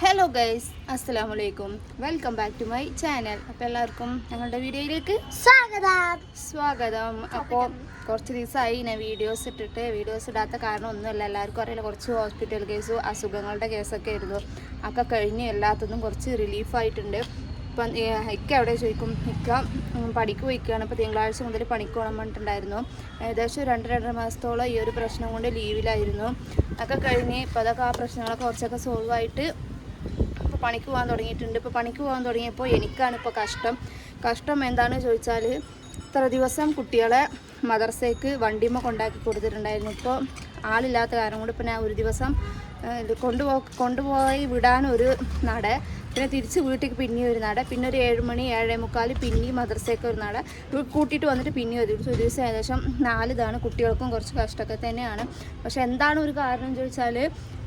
Hello guys അസ്സലാമു അലൈക്കും welcome back to my channel അപ്പോൾ എല്ലാവർക്കും ഞങ്ങളുടെ വീഡിയോയിലേക്ക് സ്വാഗതം. സ്വാഗതം. അപ്പോൾ കുറച്ച് ദിവസമായി ഞാൻ വീഡിയോസ് ഇട്ടിട്ട് വീഡിയോസ് ഇടാത്ത കാരണം ഒന്നുമല്ല. എല്ലാവർക്കും അറിയില്ല കുറച്ച് ഹോസ്പിറ്റൽ കേസും അസുഖങ്ങളുടെ കേസൊക്കെ ആയിരുന്നു. ഒക്കെ കഴിഞ്ഞ് എല്ലാത്തതും കുറച്ച് റിലീഫായിട്ടുണ്ട് ഇപ്പം ഇക്ക എവിടെ ചോദിക്കും? ഇക്ക പണിക്ക് പോയിക്കുകയാണ് ഇപ്പോൾ തിങ്കളാഴ്ച മുതൽ പണിക്ക് പോകണം പറഞ്ഞിട്ടുണ്ടായിരുന്നു. ഏകദേശം രണ്ട് രണ്ടര മാസത്തോളം ഈ ഒരു പ്രശ്നം കൊണ്ട് ലീവിലായിരുന്നു അതൊക്കെ കഴിഞ്ഞ് ഇപ്പോൾ അതൊക്കെ ആ പ്രശ്നങ്ങളൊക്കെ കുറച്ചൊക്കെ സോൾവ് ആയിട്ട് പണിക്ക് പോകാൻ തുടങ്ങിയിട്ടുണ്ട്. ഇപ്പോൾ പണിക്ക് പോകാൻ തുടങ്ങിയപ്പോൾ എനിക്കാണ് ഇപ്പോൾ കഷ്ടം. കഷ്ടം എന്താണെന്ന് ചോദിച്ചാൽ ഇത്ര ദിവസം കുട്ടികളെ മദർസയ്ക്ക് വണ്ടിമ്മ കൊണ്ടാക്കി കൊടുത്തിട്ടുണ്ടായിരുന്നു. ഇപ്പോൾ ആളില്ലാത്ത കാരണം കൊണ്ട് ഇപ്പോൾ ഞാൻ ഒരു ദിവസം കൊണ്ടുപോ കൊണ്ടുപോയി വിടാൻ ഒരു നട പിന്നെ തിരിച്ച് വീട്ടിലേക്ക് പിന്നെ ഒരു നട. പിന്നെ ഒരു ഏഴ് മണി ഏഴേ മുക്കാൽ പിന്നെയും മദ്രസയൊക്കെ ഒരു നട. കൂട്ടിയിട്ട് വന്നിട്ട് പിന്നെ ഒരു ദിവസം ഒരു ദിവസം ഏകദേശം നാല് ഇതാണ് കുട്ടികൾക്കും കുറച്ച് കഷ്ടമൊക്കെ തന്നെയാണ്. പക്ഷെ എന്താണ് ഒരു കാരണം ചോദിച്ചാൽ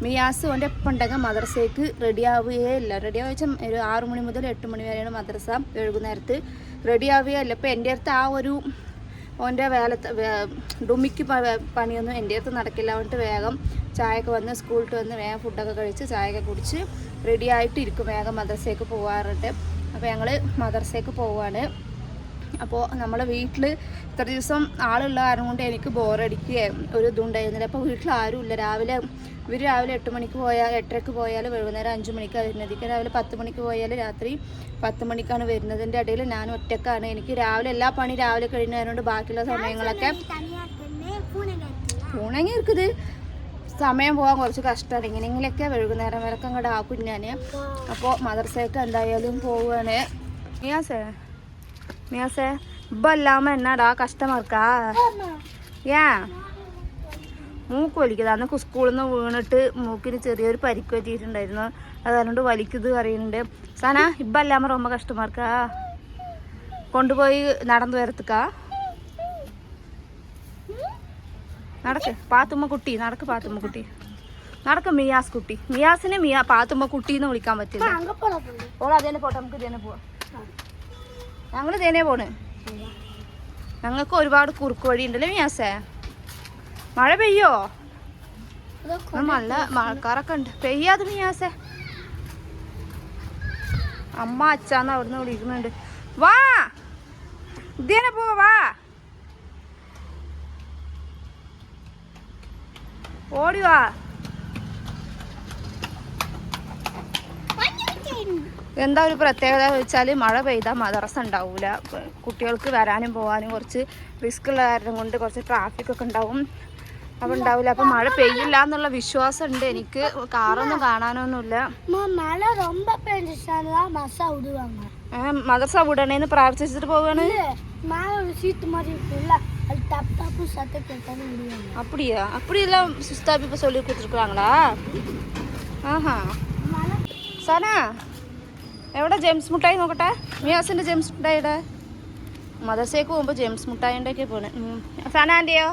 മിയാസ് ഓന്റെ ഒപ്പം ഉണ്ടെങ്കിൽ മദ്രസയ്ക്ക് റെഡി ആവുകയേ ഇല്ല. റെഡി ആവുക വെച്ചാൽ ഒരു ആറു മണി മുതൽ എട്ട് മണി വരെയാണ് മദ്രസ വൈകുന്നേരത്ത് റെഡി ആവുകയല്ല ഇപ്പോൾ എന്റെ അടുത്ത് ആ ഒരു ഓന്റെ വേലത്ത് ഡുമിക്ക് പണിയൊന്നും എന്റെ അടുത്ത് നടക്കില്ല. എന്നിട്ട് വേഗം ചായയൊക്കെ വന്ന് സ്കൂളിൽ വന്ന് വേഗം ഫുഡൊക്കെ കഴിച്ച് ചായയൊക്കെ കുടിച്ച് റെഡി ആയിട്ട് ഇരിക്കും. വേഗം മദ്രസയ്ക്ക് പോകാറുണ്ട് അപ്പോൾ ഞങ്ങൾ മദ്രസയ്ക്ക് പോവാണ്. അപ്പോൾ നമ്മുടെ വീട്ടിൽ ഇത്ര ദിവസം ആളുള്ള കാരണം കൊണ്ട് എനിക്ക് ബോറടിക്കുകയും ഒരു ഇതുണ്ടായിരുന്നില്ല. അപ്പോൾ വീട്ടിൽ ആരുമില്ല രാവിലെ ഇവർ രാവിലെ എട്ട് മണിക്ക് പോയാൽ എട്ടരക്ക് പോയാൽ വൈകുന്നേരം അഞ്ച് മണിക്കാണ് വരുന്നത്. എനിക്ക് രാവിലെ പത്ത് മണിക്ക് പോയാൽ രാത്രി പത്ത് മണിക്കാണ് വരുന്നതിന്റെ ഇടയിൽ ഞാൻ ഒറ്റക്കാണ്. എനിക്ക് രാവിലെ എല്ലാ പണി രാവിലെ കഴിഞ്ഞുകൊണ്ട് ബാക്കിയുള്ള സമയങ്ങളൊക്കെ പൂണങ്ങി ഇരിക്കുന്നത് സമയം പോകാൻ കുറച്ച് കഷ്ടമാണ്. ഇങ്ങനെയെങ്കിലൊക്കെ വൈകുന്നേരം വരക്കം കൂടെ ആക്കും ഞാൻ. അപ്പോൾ മദർസേക്ക് എന്തായാലും പോവുകയാണ്. ഞാൻ മിയാസേ മിയാസേ ഇപ്പം ഇല്ലാമ എന്നാടാ കഷ്ടമാർക്കാ ഏ മൂക്ക് വലിക്കുന്നത് അന്ന് സ്കൂളിൽ നിന്ന് വീണിട്ട് മൂക്കിന് ചെറിയൊരു പരിക്ക് പറ്റിയിട്ടുണ്ടായിരുന്നു അതുകൊണ്ട് വലിക്കുന്നത് അറിയുന്നുണ്ട് സന ഇപ്പം ഇല്ലാമ ரொம்ப കഷ്ടമാർക്കാ കൊണ്ടുപോയി നടന്നു വരത്തുക്കാ നടക്ക് പാത്തുമ്മ കുട്ടി നടക്ക് പാത്തുമ്മ കുട്ടി നടക്ക് മിയാസ് കുട്ടി മിയാസിനെ മിയാ പാത്തുമ്മ കുട്ടി എന്ന് വിളിക്കാൻ പറ്റില്ല അങ്ങ പോണപ്പുണ്ട് ഓൾ അതേനെ പോട്ടെ നമുക്ക് ഇതേനെ പോവാം ഞങ്ങൾ ഇതേനെ പോണ്. ഞങ്ങൾക്ക് ഒരുപാട് കുറുക്ക് വഴി ഉണ്ടല്ലേ മിയാസേ? മഴ പെയ്യോ? നല്ല മഴക്കാറൊക്കെ ഉണ്ട്. പെയ്യാതെ മിയാസേ. അമ്മ അച്ഛന്ന് അവിടുന്ന് വിളിക്കുന്നുണ്ട് വാ! ഇതേനെ പോ വാ! ഓടി വാ. എന്താ ഒരു പ്രത്യേകത വെച്ചാൽ മഴ പെയ്താൽ മദ്രസ ഉണ്ടാവൂല പ- കുട്ടികൾക്ക് വരാനും പോകാനും കുറച്ച് റിസ്ക് ഉള്ള കാരണം കൊണ്ട് കുറച്ച് ട്രാഫിക് ഒക്കെ ഉണ്ടാവും അപ്പം ഉണ്ടാവില്ല അപ്പം മഴ പെയ്യില്ല എന്നുള്ള വിശ്വാസം ഉണ്ട് എനിക്ക് കാറൊന്നും കാണാനൊന്നുമില്ല மழை ரொம்ப பெஞ்சிச்சாதான் மசா விடுவாங்க ഏ, മദ്രസ വിടണേന്ന് പ്രാർത്ഥിച്ചിട്ട് പോവാണ് இல்ல, மேல ஒரு சீட்டு மாதிரி இருக்குல்ல அது தப்பு தப்பு சத்தம் கேட்டாலும் விடுவாங்க அப்படியா அப்படியெல்லாம் சுஸ்தாபி இப்போ சொல்லி கொடுத்துருக்குறாங்களா ആഹാ மழை സന എവിടെ? ജെയിംസ് മുട്ടായി നോക്കട്ടെ. മിയാസിന്റെ ജെയിംസ് മുട്ടായിയുടെ മദർസേക്ക് പോകുമ്പോൾ ജെയിംസ് മുട്ടായിന്റെയൊക്കെ പോണേ സന ആന്റെയോ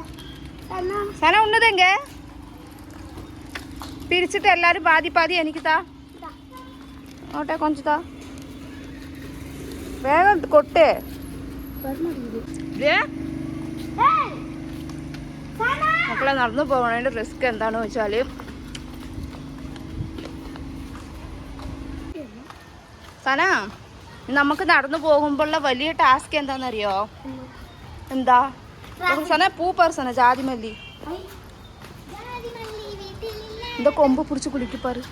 സന ഉണ്ടതെങ്കേ പിരിച്ചിട്ട് എല്ലാവരും പാതി പാതി എനിക്ക് താ. നോട്ടെ കൊഞ്ച് താ. വേഗം കൊട്ടേ. മക്കളെ നടന്നു പോകണതിന്റെ റിസ്ക് എന്താണെന്ന് വെച്ചാൽ സന നമുക്ക് നടന്നു പോകുമ്പോഴുള്ള വലിയ ടാസ്ക് എന്താണെന്നറിയോ? എന്താ? സന പൂ പറസന ജാതിമല്ലി എന്താ കൊമ്പ് പിടിച്ച് കുളിക്കിപ്പാറ്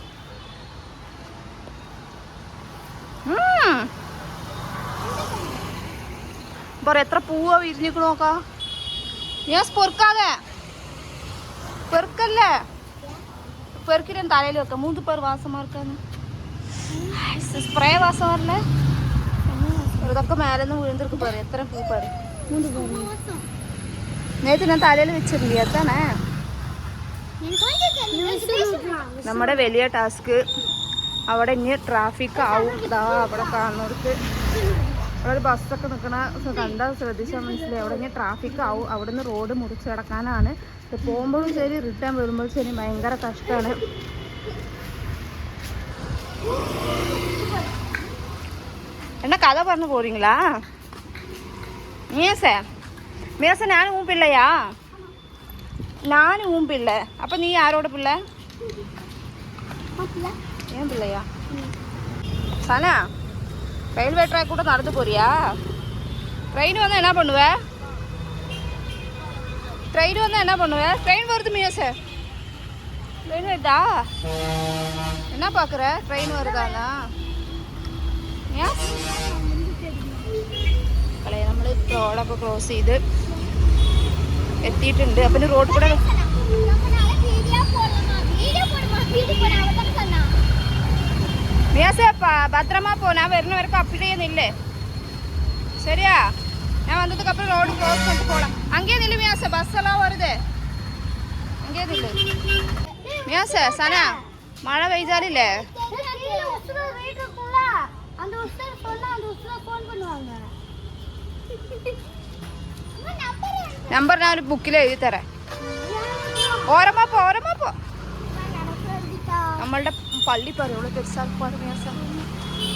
പറ? എത്ര പൂവാ വിരിഞ്ഞിക്ക് നോക്കാ? ഞാൻ പൊറുക്കാതെ. പെറുക്കല്ലേ? പെറുക്കിടൻ തലയിൽ വെക്കാം. മൂന്ന് പേർ വാസമാർക്കാന്ന് സ്പ്രേ വാസവറിൽ ഇതൊക്കെ മേലെന്ന് വീണ്ടെടുക്കും പറയും. എത്ര പൂ നേരത്തെ ഞാൻ തലയിൽ വെച്ചിട്ടില്ല എത്താണേ നമ്മുടെ വലിയ ടാസ്ക്. അവിടെ ഇനി ട്രാഫിക് ആവും. ഇതാ അവിടെ കാണുന്നവർക്ക്. അവിടെ ബസ്സൊക്കെ നിൽക്കണ കണ്ടാൽ ശ്രദ്ധിച്ചാൽ മനസ്സിലായി. അവിടെ ഇനി ട്രാഫിക് ആവും. അവിടെ നിന്ന് റോഡ് മുറിച്ച് കിടക്കാനാണ്. പോകുമ്പോഴും ശരി റിട്ടേൺ വരുമ്പോഴും ശരി ഭയങ്കര കഷ്ടമാണ്. என்ன கதை பண்ண போறீங்களா? மீச. மேச நானும் உன் பிள்ளையா? நானும் உன் பிள்ளை. அப்போ நீ யாரோட பிள்ளை? ஏன் பிள்ளையா? சனா ரயில்வே ட்ராக் கூட நடந்து போறியா? ட்ரெயின் வந்தால் என்ன பண்ணுவ? ட்ரெயின் வந்தால் என்ன பண்ணுவ? ட்ரெயின் வருது மியா சார் வேணுடா என்ன பார்க்குற ட்ரெயின் வருதானா ஏன் പളയ നമ്മൾ റോഡൊക്കെ ക്രോസ് ചെയ്ത് എത്തിയിട്ടുണ്ട് അപ്പം പിന്നെ റോഡ് കൂടെ മിയാസേ ഭദ്രമാ പോ ഞാൻ വരുന്ന വരക്കും അപ്ഡേറ്റ് ചെയ്യുന്നില്ലേ ശരിയാ ഞാൻ വന്നതുക്ക് അപ്പുറം റോഡ് ക്രോസ് ചെയ്ത് പോകണം അങ്ങേ നില്ല മിയാസേ ബസ്സെല്ലാം വെറുതെ അങ്ങേ നില്ല மியாச சனா மழை பெய்தாலில்லே அந்த உஸ்தார் சொன்னா அந்த உஸ்தார் ஃபோன் பண்ணுவாங்க നമ്പർ ഞാൻ ഒരു ബുക്കിൽ എഴുതി തരാം ഓരമാ പോ ഓരമാ പോ നമ്മളുടെ പള്ളി പറയുള്ളൂ പെരുസാപ്പാട് മിയാസ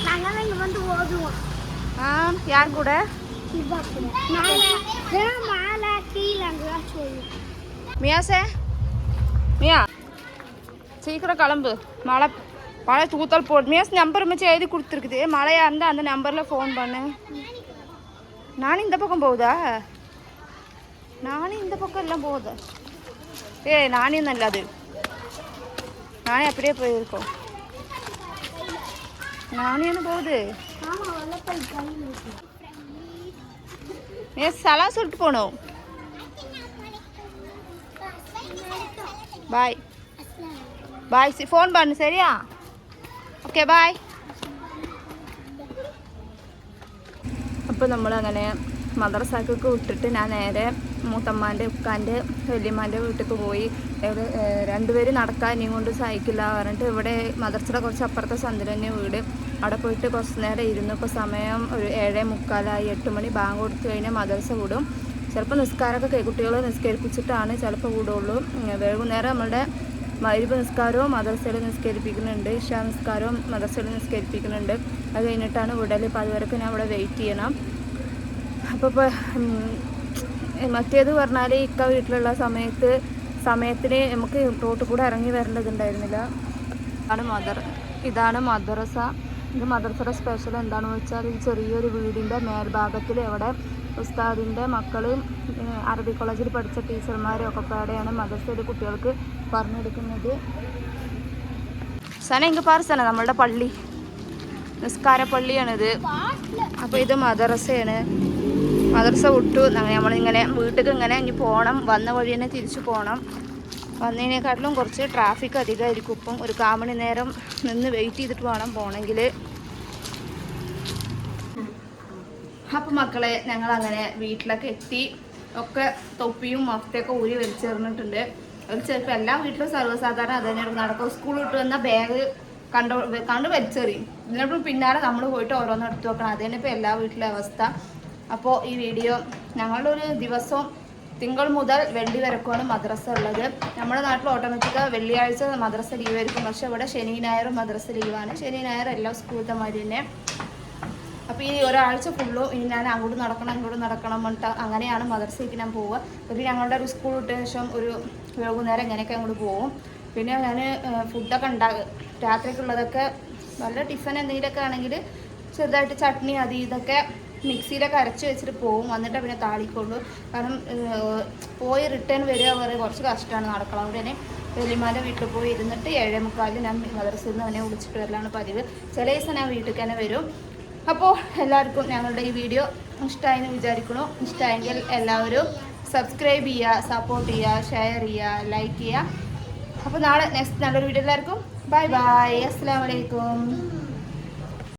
நாங்க இங்க வந்து ஓதுவோம் ആ ഞാൻ കൂടെ மேலே கீழே சீக்கிரம் கிளம்பு. மழை மழை தூத்தல் போடு மேஸ் நம்பர் மிச்சம் எழுதி கொடுத்துருக்குது. மழையாக இருந்தால் அந்த நம்பரில் ஃபோன் பண்ணு. நானும் இந்த பக்கம் போகுதா? நானும் இந்த பக்கம் எல்லாம் போகுது? ஏய் நானும் நல்லது நானே அப்படியே போயிருக்கோம். நானும் போகுது? மேஸ் வெள்ளப்பல் சலாம் சொல்லிட்டு போகணும் பாய் ബായ് സി- ഫോൺ പറഞ്ഞു ശരിയാ ഓക്കെ ബായ് അപ്പോൾ നമ്മളങ്ങനെ മദ്രസാക്കൊക്കെ വിട്ടിട്ട് ഞാൻ നേരെ മൂത്തമ്മാന്റെ ഉക്കാന്റെ വല്യമ്മാന്റെ വീട്ടിലേക്ക് പോയി. രണ്ടുപേരും നടക്കാൻ ഇനിയും കൊണ്ട് സഹിക്കില്ല പറഞ്ഞിട്ട് ഇവിടെ മദർസയുടെ കുറച്ച് അപ്പുറത്തെ തന്നെ വീട്. അവിടെ പോയിട്ട് കുറച്ച് നേരം ഇരുന്നു ഇപ്പോൾ സമയം ഒരു ഏഴേ മുക്കാലായി എട്ട് മണി ബാങ്ക് കൊടുത്തു കഴിഞ്ഞാൽ മദർസ വിടും. ചിലപ്പോൾ നിസ്കാരമൊക്കെ കുട്ടികളെ നിസ്കരിപ്പിച്ചിട്ടാണ് ചിലപ്പോൾ വിടുള്ളൂ. വൈകുന്നേരം നമ്മളുടെ മൈരിബ് നിസ്കാരവും മദർസയിൽ നിസ്കരിപ്പിക്കുന്നുണ്ട് ഇഷാ നിസ്കാരവും മദർസയിൽ നിസ്കരിപ്പിക്കുന്നുണ്ട്. അത് കഴിഞ്ഞിട്ടാണ് വിടൽ അപ്പോൾ അതുവരെയൊക്കെ ഞാൻ ഇവിടെ വെയിറ്റ് ചെയ്യണം. അപ്പോൾ മറ്റേത് പറഞ്ഞാൽ ഇക്ക വീട്ടിലുള്ള സമയത്ത് സമയത്തിന് നമുക്ക് റോട്ടിൽ കൂടെ ഇറങ്ങി വരേണ്ടതുണ്ടായിരുന്നില്ല ആണ് മദർ ഇതാണ് മദ്രസ. ഇത് മദ്രസയുടെ സ്പെഷ്യൽ എന്താണെന്ന് വെച്ചാൽ ഈ ചെറിയൊരു വീടിന്റെ മേൽഭാഗത്തിൽ അവിടെ ഉസ്താദിന്റെ മക്കളും അറബി കോളേജിൽ പഠിച്ച ടീച്ചർമാരും ഒക്കെ പാടെയാണ് മദ്രസയിൽ കുട്ടികൾക്ക് പറഞ്ഞെടുക്കുന്നത് സന എങ്കിൽ പാർ സന നമ്മളുടെ പള്ളി. നിസ്കാര പള്ളിയാണിത്. അപ്പോൾ ഇത് മദ്രസയാണ്. മദ്രസ വിട്ടു. നമ്മളിങ്ങനെ വീട്ടിലേക്ക് ഇങ്ങനെ ഇനി പോകണം വന്ന വഴി തന്നെ തിരിച്ചു പോകണം വന്നതിനേക്കാട്ടിലും കുറച്ച് ട്രാഫിക് അധികമായിരിക്കും ഇപ്പം. ഒരു കാമണി നേരം നിന്ന് വെയിറ്റ് ചെയ്തിട്ട് വേണം പോകണമെങ്കിൽ അപ്പം മക്കളെ ഞങ്ങൾ അങ്ങനെ വീട്ടിലൊക്കെ എത്തി. ഒക്കെ തൊപ്പിയും മഫ്തയൊക്കെ ഊരി വലിച്ചെറിഞ്ഞിട്ടുണ്ട്. അത് ചിലപ്പോൾ എല്ലാ വീട്ടിലും സർവസാധാരണ അത് തന്നെ നടക്കും സ്കൂൾ വിട്ട് വന്ന ബാഗ് കണ്ടു കണ്ട് വലിച്ചെറിയും. ഇതിനോട് പിന്നാലെ നമ്മൾ പോയിട്ട് ഓരോന്ന് എടുത്തു വെക്കണം. അത് തന്നെ ഇപ്പോൾ എല്ലാ വീട്ടിലെ അവസ്ഥ. അപ്പോ ഈ വീഡിയോ ഞങ്ങളുടെ ഒരു ദിവസം തിങ്കൾ മുതൽ വെള്ളി വരക്കുമാണ് മദ്രസ ഉള്ളത്. നമ്മുടെ നാട്ടിൽ ഓട്ടോമാറ്റിക്ക വെള്ളിയാഴ്ച മദ്രസ ലീവ് ആയിരിക്കും. പക്ഷെ ഇവിടെ ശനി ഞായറും മദ്രസ ലീവാണ് ശനി ഞായർ എല്ലാ സ്കൂളത്തെ മാതിരി തന്നെ. അപ്പോൾ ഈ ഒരാഴ്ച ഫുള്ളും ഇനി ഞാൻ അങ്ങോട്ട് നടക്കണം ഇങ്ങോട്ട് നടക്കണം പറഞ്ഞിട്ട് അങ്ങനെയാണ് മദർസയ്ക്ക് ഞാൻ പോവുക. ഒരു ഞങ്ങളുടെ ഒരു സ്കൂൾ വിട്ട ശേഷം ഒരു വൈകുന്നേരം ഇങ്ങനെയൊക്കെ അങ്ങോട്ട് പോകും. പിന്നെ ഞാൻ ഫുഡൊക്കെ ഉണ്ടാകും രാത്രിക്കുള്ളതൊക്കെ നല്ല ടിഫൻ എന്തെങ്കിലുമൊക്കെ ആണെങ്കിൽ ചെറുതായിട്ട് ചട്നി അത് ഇതൊക്കെ മിക്സിയിലൊക്കെ അരച്ച് വെച്ചിട്ട് പോകും. വന്നിട്ട് പിന്നെ താളിക്കൊള്ളൂ. കാരണം പോയി റിട്ടേൺ വരിക വരെ കുറച്ച് കഷ്ടമാണ് നടക്കണം. അതുകൊണ്ട് തന്നെ വെല്ലിമാന്റെ വീട്ടിൽ പോയി ഇരുന്നിട്ട് ഏഴേ മുക്കാലിൽ ഞാൻ മദർസിൽ നിന്ന് അവനെ വിളിച്ചിട്ട് വരലാണ് പതിവ്. ചില ദിവസം ഞാൻ വീട്ടിൽ തന്നെ വരും. അപ്പോൾ എല്ലാവർക്കും ഞങ്ങളുടെ ഈ വീഡിയോ ഇഷ്ടമായെന്ന് വിചാരിക്കണു ഇഷ്ടമായെങ്കിൽ എല്ലാവരും സബ്സ്ക്രൈബ് ചെയ്യുക സപ്പോർട്ട് ചെയ്യുക ഷെയർ ചെയ്യുക ലൈക്ക് ചെയ്യുക. അപ്പോൾ നാളെ നെക്സ്റ്റ് നല്ലൊരു വീഡിയോ എല്ലാവർക്കും ബൈ ബൈ അസ്സാം വലൈക്കും